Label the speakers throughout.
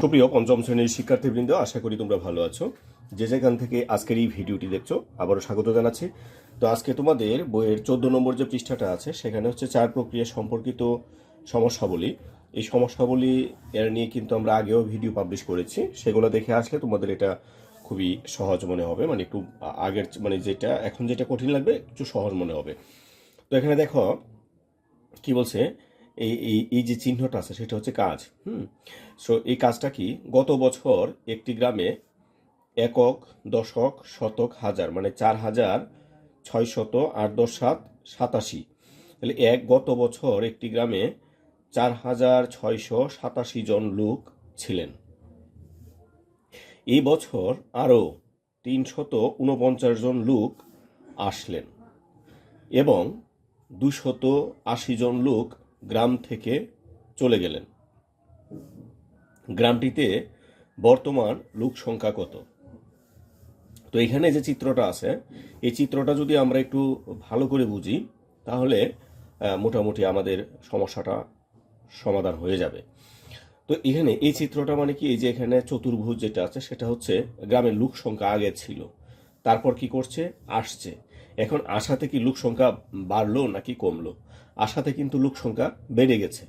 Speaker 1: সুপ্রিয় পঞ্চম শ্রেণির শিক্ষার্থীবৃন্দ, আশা করি তোমরা ভালো আছো। যে যেখান থেকে আজকের এই ভিডিওটি দেখছ, আবারও স্বাগত জানাচ্ছি। তো আজকে তোমাদের বইয়ের চোদ্দ নম্বর যে পৃষ্ঠাটা আছে, সেখানে হচ্ছে চার প্রক্রিয়া সম্পর্কিত সমস্যাবলী। এই সমস্যাবলী এর নিয়ে কিন্তু আমরা আগেও ভিডিও পাবলিশ করেছি। সেগুলো দেখে আসলে তোমাদের এটা খুবই সহজ মনে হবে। মানে একটু আগের মানে যেটা, এখন যেটা কঠিন লাগবে, একটু সহজ মনে হবে। তো এখানে দেখো, কি বলছে? এই এই এই যে চিহ্নটা আছে সেটা হচ্ছে কাজ, হুম? সো এই কাজটা কি গত বছর একটি গ্রামে একক, দশক, শতক, হাজার মানে চার হাজার ছয় শত আট দশ সাত, সাতাশি। তাহলে এক গত বছর একটি গ্রামে চার হাজার ছয়শো সাতাশি জন লোক ছিলেন। এই বছর আরও তিনশত উনপঞ্চাশ জন লোক আসলেন এবং দুশত আশি জন লোক গ্রাম থেকে চলে গেলেন। গ্রামটিতে বর্তমান লোক সংখ্যা কত? তো এখানে যে চিত্রটা আছে, এই চিত্রটা যদি আমরা একটু ভালো করে বুঝি, তাহলে মোটামুটি আমাদের সমস্যাটা সমাধান হয়ে যাবে। তো এখানে এই চিত্রটা মানে কি, এই যে এখানে চতুর্ভুজ যেটা আছে, সেটা হচ্ছে গ্রামের লোক সংখ্যা আগে ছিল। তারপর কি করছে? আসছে। এখন আশাতে কি লোক সংখ্যা বাড়লো নাকি কমলো? আশাতে কিন্তু লোক সংখ্যা বেড়ে গেছে।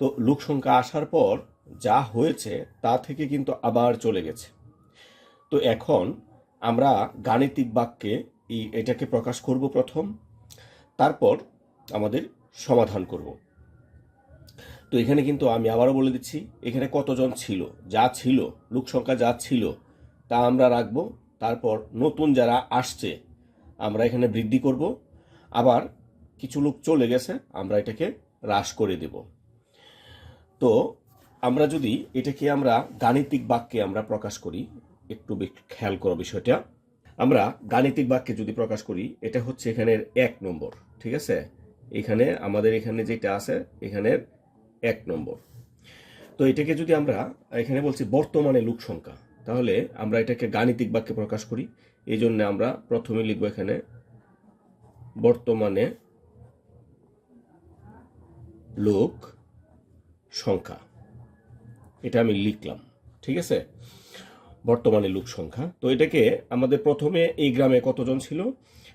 Speaker 1: তো লোক সংখ্যা আসার পর যা হয়েছে তা থেকে কিন্তু আবার চলে গেছে। তো এখন আমরা গাণিতিক বাক্যে এই এটাকে প্রকাশ করব প্রথম, তারপর আমাদের সমাধান করব। তো এখানে কিন্তু আমি আবারও বলে দিচ্ছি, এখানে কতজন ছিল? যা ছিল, লোক সংখ্যা যা ছিল, তা আমরা রাখব। তারপর নতুন যারা আসছে আমরা এখানে বৃদ্ধি করব। আবার কিছু লোক চলে গেছে, আমরা এটাকে হ্রাস করে দেব। তো আমরা যদি এটাকে আমরা গাণিতিক বাক্যে আমরা প্রকাশ করি, একটু খেয়াল করো বিষয়টা। আমরা গাণিতিক বাক্যে যদি প্রকাশ করি, এটা হচ্ছে এখানের এক নম্বর, ঠিক আছে? এখানে, আমাদের এখানে যেটা আছে, এখানের এক নম্বর। তো এটাকে যদি আমরা, এখানে বলছি বর্তমানে লোক সংখ্যা। তাহলে আমরা এটাকে গাণিতিক বাক্যে প্রকাশ করি। এই জন্য আমরা প্রথমে লিখব এখানে, বর্তমানে লোক সংখ্যা। এটা আমি লিখলাম, ঠিক আছে? বর্তমানে লোক সংখ্যা। তো এটাকে আমাদের প্রথমে এই গ্রামে কতজন ছিল?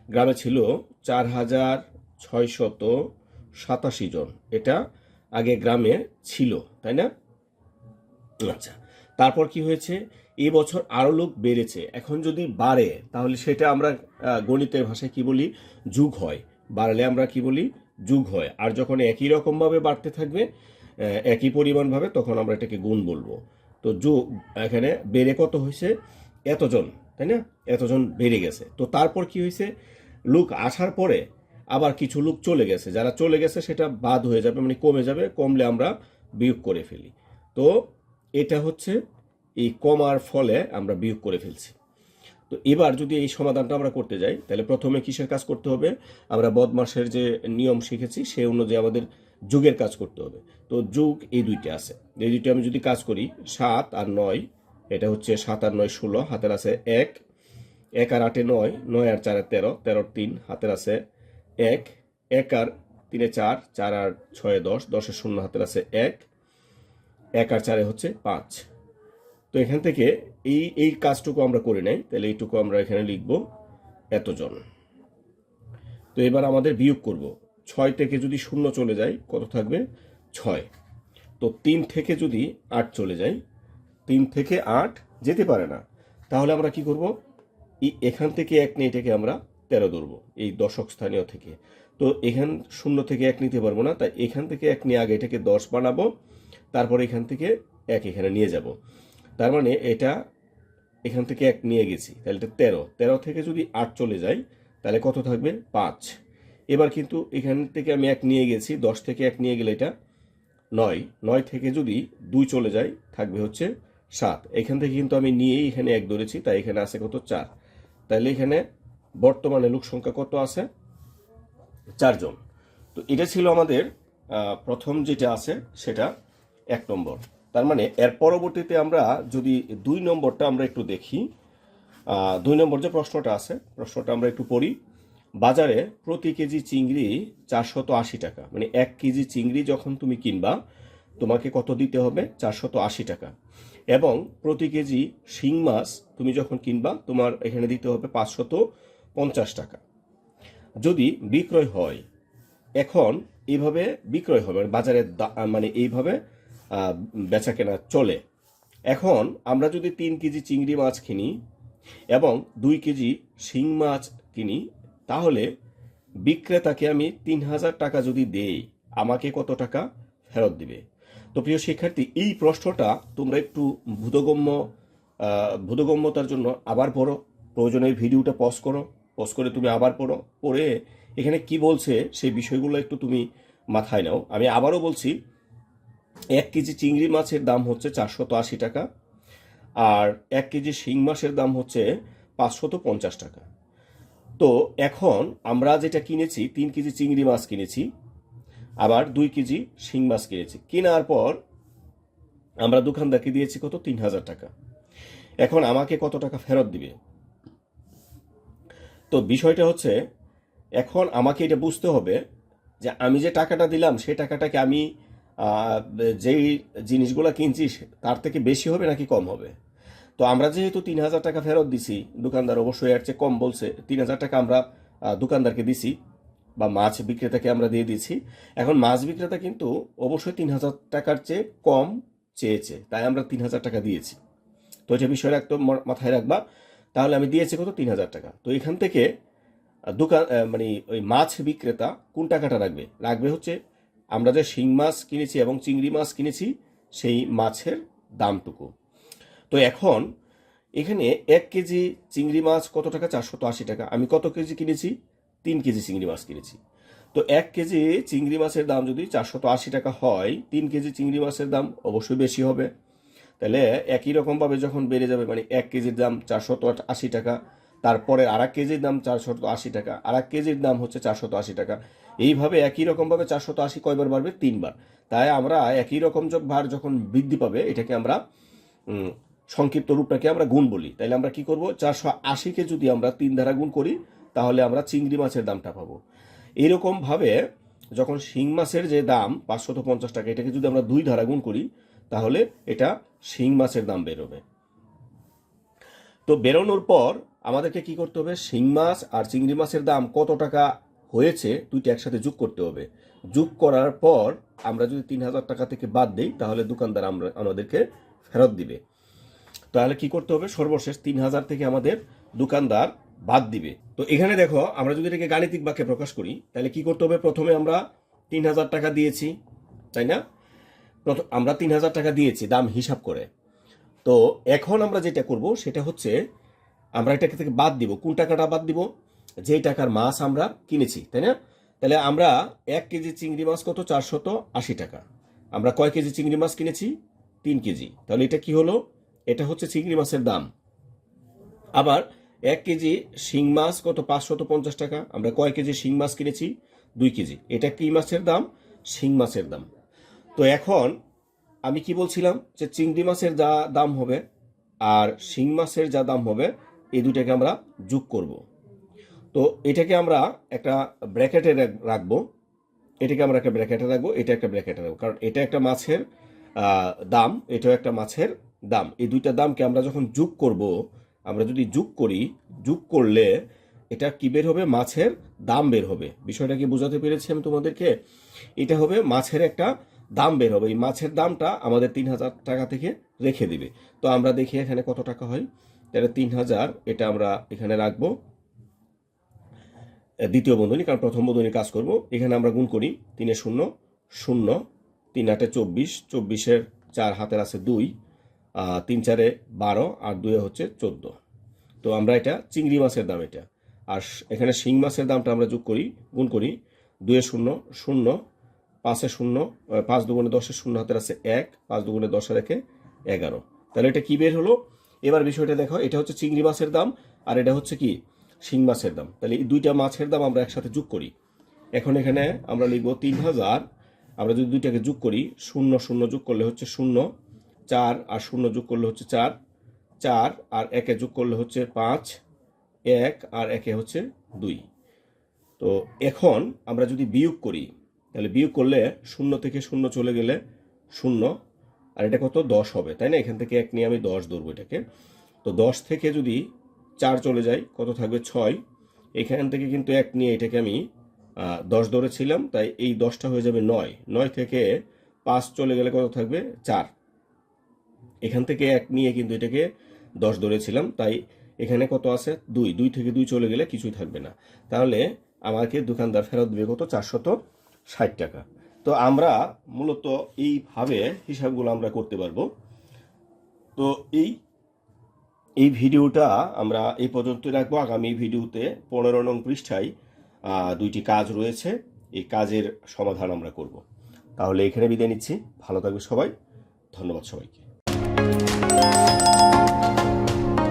Speaker 1: গ্রামে ছিল চার হাজার ছয়শত সাতাশি জন। এটা আগে গ্রামে ছিল, তাই না? আচ্ছা। তারপর কি হয়েছে? এই বছর আরও লোক বেড়েছে। এখন যদি বাড়ে, তাহলে সেটা আমরা গণিতের ভাষায় কি বলি? যুগ হয়। বাড়লে আমরা কি বলি? যুগ হয়। আর যখন একই রকমভাবে বাড়তে থাকবে একই পরিমাণভাবে, তখন আমরা এটাকে গুণ বলব। তো যুগ এখানে বেড়ে কত হয়েছে? এতজন, তাই না? এতজন বেড়ে গেছে। তো তারপর কি হয়েছে? লোক আসার পরে আবার কিছু লোক চলে গেছে। যারা চলে গেছে, সেটা বাদ হয়ে যাবে মানে কমে যাবে। কমলে আমরা বিয়োগ করে ফেলি। তো এটা হচ্ছে এই কমার ফলে আমরা বিয়োগ করে ফেলছি। তো এবার যদি এই সমাধানটা আমরা করতে যাই, তাহলে প্রথমে কিসের কাজ করতে হবে? আমরা বদমাসের যে নিয়ম শিখেছি সেই অনুযায়ী আমাদের যুগের কাজ করতে হবে। তো যুগ এই দুইটা আছে। এই দুইটা আমি যদি কাজ করি, সাত আর নয়, এটা হচ্ছে সাত আর নয় ষোলো, হাতের আছে এক এক আর আটে নয় নয় আর চারে তেরো, তেরোর তিন, হাতের আছে এক এক আর তিনে চার চার আর ছয়ে দশ, দশের শূন্য, হাতের আছে এক এক আর চারে হচ্ছে পাঁচ। তো এখান থেকে এই এই কাজটুকু আমরা করে নেই, তাহলে এইটুকু আমরা এখানে লিখব এতজন। তো এবার আমাদের বিয়োগ করব। ছয় থেকে যদি শূন্য চলে যায়, কত থাকবে? ছয়। তো তিন থেকে যদি আট চলে যায়, তিন থেকে আট যেতে পারে না, তাহলে আমরা কি করব? এখান থেকে এক নিয়ে এটাকে আমরা তেরো ধরবো, এই দশক স্থানীয় থেকে। তো এখান শূন্য থেকে এক নিতে পারব না, তাই এখান থেকে এক নিয়ে আগে এটাকে দশ বানাবো তারপর এখান থেকে এক এখানে নিয়ে যাব। তার মানে এটা এখান থেকে এক নিয়ে গেছি। তাহলে এটা তেরো। তেরো থেকে যদি আট চলে যায়, তাহলে কত থাকবে? পাঁচ। এবার কিন্তু এখান থেকে আমি এক নিয়ে গেছি, দশ থেকে এক নিয়ে গেলে এটা নয়। নয় থেকে যদি দুই চলে যায়, থাকবে হচ্ছে সাত। এখান থেকে কিন্তু আমি নিয়েই এখানে এক ধরেছি, তাই এখানে আছে কত? চার। তাহলে এখানে বর্তমানে লোক সংখ্যা কত আছে? চারজন। তো এটা ছিল আমাদের প্রথম যেটা আছে, সেটা এক নম্বর। তার মানে এর পরবর্তীতে আমরা যদি দুই নম্বরটা আমরা একটু দেখি দুই নম্বর যে প্রশ্নটা আছে, প্রশ্নটা আমরা একটু পড়ি। বাজারে প্রতি কেজি চিংড়ি চারশত আশি টাকা। মানে এক কেজি চিংড়ি যখন তুমি কিনবা, তোমাকে কত দিতে হবে? চারশত আশি টাকা। এবং প্রতি কেজি শিং মাছ তুমি যখন কিনবা, তোমার এখানে দিতে হবে পাঁচশত পঞ্চাশ টাকা। যদি বিক্রয় হয়, এখন এইভাবে বিক্রয় হবে মানে বাজারে দা- মানে এইভাবে বেচা কেনা চলে। এখন আমরা যদি তিন কেজি চিংড়ি মাছ কিনি এবং দুই কেজি শিং মাছ কিনি, তাহলে বিক্রেতাকে আমি তিন হাজার টাকা যদি দেই, আমাকে কত টাকা ফেরত দিবে? তো প্রিয় শিক্ষার্থী, এই প্রশ্নটা তোমরা একটু ভূতগম্য ভূতগম্যতার জন্য আবার পড়ো। প্রয়োজনে ভিডিওটা পজ করো। পজ করে তুমি আবার পড়ো। পড়ে এখানে কি বলছে, সেই বিষয়গুলো একটু তুমি মাথায় নাও। আমি আবারও বলছি এক কেজি চিংড়ি মাছের দাম হচ্ছে চারশত আশি টাকা আর এক কেজি শিং মাছের দাম হচ্ছে পাঁচশত পঞ্চাশ টাকা। তো এখন আমরা যেটা কিনেছি, তিন কেজি চিংড়ি মাছ কিনেছি, আবার দুই কেজি শিং মাছ কিনেছি। কেনার পর আমরা দোকানদারকে দিয়েছি কত? তিন হাজার টাকা। এখন আমাকে কত টাকা ফেরত দিবে? তো বিষয়টা হচ্ছে, এখন আমাকে এটা বুঝতে হবে যে আমি যে টাকাটা দিলাম সেই টাকাটাকে আমি যেই জিনিসগুলো কিনছি সে- তার থেকে বেশি হবে নাকি কম হবে? তো আমরা যেহেতু তিন হাজার টাকা ফেরত দিছি, দোকানদার অবশ্যই এর চেয়ে কম বলছে, তিন হাজার টাকা আমরা দোকানদারকে দিছি, বা মাছ বিক্রেতাকে আমরা দিয়ে দিচ্ছি এখন মাছ বিক্রেতা কিন্তু অবশ্যই তিন হাজার টাকার চেয়ে কম চেয়েছে, তাই আমরা তিন হাজার টাকা দিয়েছি। তো এটা বিষয় রাখতে মাথায় রাখবা, তাহলে আমি দিয়েছি কত? তিন হাজার টাকা। তো এখান থেকে দোকান মানে ওই মাছ বিক্রেতা কোন টাকাটা রাখবে? রাখবে হচ্ছে আমরা যে শিং মাছ কিনেছি এবং চিংড়ি মাছ কিনেছি, সেই মাছের দামটুকু। তো এখন এখানে এক কেজি চিংড়ি মাছ কত টাকা? চারশত আশি টাকা। আমি কত কেজি কিনেছি? তিন কেজি চিংড়ি মাছ কিনেছি। তো এক কেজি চিংড়ি মাছের দাম যদি চারশত আশি টাকা হয়, তিন কেজি চিংড়ি মাছের দাম অবশ্যই বেশি হবে। তাহলে একই রকমভাবে যখন বেড়ে যাবে মানে এক কেজির দাম চারশত আশি টাকা তারপরে আর এক কেজির দাম চারশত আশি টাকা, আর এক কেজির দাম হচ্ছে চারশত আশি টাকা। এইভাবে একই রকমভাবে চারশত আশি কয়বার বাড়বে? তিনবার। তাই আমরা একই রকম য- ভার যখন বৃদ্ধি পাবে, এটাকে আমরা সংক্ষিপ্ত রূপটাকে আমরা গুণ বলি। তাইলে আমরা কি করব? চারশো আশিকে যদি আমরা তিন ধারা গুণ করি, তাহলে আমরা চিংড়ি মাছের দামটা পাবো। এইরকম ভাবে যখন শিং মাছের যে দাম, পাঁচশত পঞ্চাশ টাকা, এটাকে যদি আমরা দুই ধারা গুণ করি, তাহলে এটা শিং মাছের দাম বেরোবে। তো বেরোনোর পর আমাদেরকে কি করতে হবে? শিং মাছ আর চিংড়ি মাছের দাম কত টাকা হয়েছে দুইটা একসাথে যোগ করতে হবে। যোগ করার পর আমরা যদি তিন হাজার টাকা থেকে বাদ দিই, তাহলে দোকানদার আমরা, আমাদেরকে ফেরত দিবে। তাহলে কি করতে হবে? সর্বশেষ তিন হাজার থেকে আমাদের দোকানদার বাদ দিবে। তো এখানে দেখো, আমরা যদি এটাকে গাণিতিক বাক্যে প্রকাশ করি, তাহলে কি করতে হবে? প্রথমে আমরা তিন হাজার টাকা দিয়েছি, তাই না? আমরা তিন হাজার টাকা দিয়েছি, দাম হিসাব করে। তো এখন আমরা যেটা করব সেটা হচ্ছে আমরা এটাকে থেকে বাদ দিব। কোন টাকাটা বাদ দিব? যে টাকার মাছ আমরা কিনেছি, তাই না? তাহলে আমরা এক কেজি চিংড়ি মাছ কত? চারশত আশি টাকা। আমরা কয় কেজি চিংড়ি মাছ কিনেছি? তিন কেজি। তাহলে এটা কি হলো? এটা হচ্ছে চিংড়ি মাছের দাম। আবার এক কেজি শিং মাছ কত? পাঁচশত পঞ্চাশ টাকা। আমরা কয় কেজি শিং মাছ কিনেছি? দুই কেজি। এটা কি মাছের দাম? শিং মাছের দাম। তো এখন আমি কি বলছিলাম যে চিংড়ি মাছের যা দাম হবে আর শিং মাছের যা দাম হবে, এই দুটাকে আমরা যোগ করব। তো এটাকে আমরা একটা ব্র্যাকেটে রাখব। এটাকে আমরা একটা ব্র্যাকেটে রাখব, এটা একটা ব্র্যাকেটে রাখব। কারণ এটা একটা মাছের দাম, এটাও একটা মাছের দাম। এই দুইটা দামকে আমরা যখন যোগ করব, আমরা যদি যোগ করি, যোগ করলে এটা কি বের হবে? মাছের দাম বের হবে। বিষয়টা কি বোঝাতে পেরেছি আমি তোমাদেরকে? এটা হবে মাছের একটা দাম বের হবে। এই মাছের দামটা আমাদের তিন হাজার টাকা থেকে রেখে দিবে। তো আমরা দেখি এখানে কত টাকা হয়। তাহলে তিন হাজার, এটা আমরা এখানে রাখব। দ্বিতীয় বন্ধনী, কারণ প্রথম বন্ধনী কাজ করব। এখানে আমরা গুণ করি, তিনে শূন্য শূন্য, তিন আটে চব্বিশ, চব্বিশের চার হাতের আছে দুই তিন চারে বারো, আর দুয়ে হচ্ছে চোদ্দ। তো আমরা এটা চিংড়ি মাছের দাম এটা। আর এখানে শিং মাছের দামটা আমরা যোগ করি, গুণ করি, দুয়ে শূন্য শূন্য পাঁচে শূন্য পাঁচ দুগুণে দশের শূন্য হাতের আছে এক, পাঁচ দুগুণে দশে রেখে এগারো। তাহলে এটা কি বের হলো? এবার বিষয়টা দেখো, এটা হচ্ছে চিংড়ি মাছের দাম, আর এটা হচ্ছে কি? শিং মাছের দাম। তাহলে এই দুইটা মাছের দাম আমরা একসাথে যোগ করি। এখন এখানে আমরা লিখব তিন হাজার, আমরা যদি দুইটাকে যোগ করি, শূন্য শূন্য যোগ করলে হচ্ছে শূন্য, চার, আর শূন্য যোগ করলে হচ্ছে চার চার, আর একে যোগ করলে হচ্ছে পাঁচ, এক, আর একে হচ্ছে দুই। তো এখন আমরা যদি বিয়োগ করি তাহলে বিয়োগ করলে শূন্য থেকে শূন্য চলে গেলে শূন্য, আর এটা কত? দশ হবে, তাই না? এখান থেকে এক নিয়ে আমি দশ ধরবো এটাকে। তো দশ থেকে যদি চার চলে যায়, কত থাকবে? ছয়। এখান থেকে কিন্তু এক নিয়ে এটাকে আমি দশ ধরেছিলাম, তাই এই দশটা হয়ে যাবে নয়। নয় থেকে পাঁচ চলে গেলে কত থাকবে? চার। এখান থেকে এক নিয়ে কিন্তু এটাকে দশ ধরেছিলাম, তাই এখানে কত আছে? দুই। দুই থেকে দুই চলে গেলে কিছুই থাকবে না। তাহলে আমাকে দোকানদার ফেরত দেবে কত? চারশত। ষাট টাকা। তো আমরা মূলত এইভাবে হিসাবগুলো আমরা করতে পারব। তো এই এই ভিডিওটা আমরা এই পর্যন্ত রাখব। আগামী ভিডিওতে পনেরো নং পৃষ্ঠায় দুইটি কাজ রয়েছে। এই কাজের সমাধান আমরা করব। তাহলে এখানে বিদায় নিচ্ছি। ভালো থাকবে সবাই। ধন্যবাদ সবাইকে।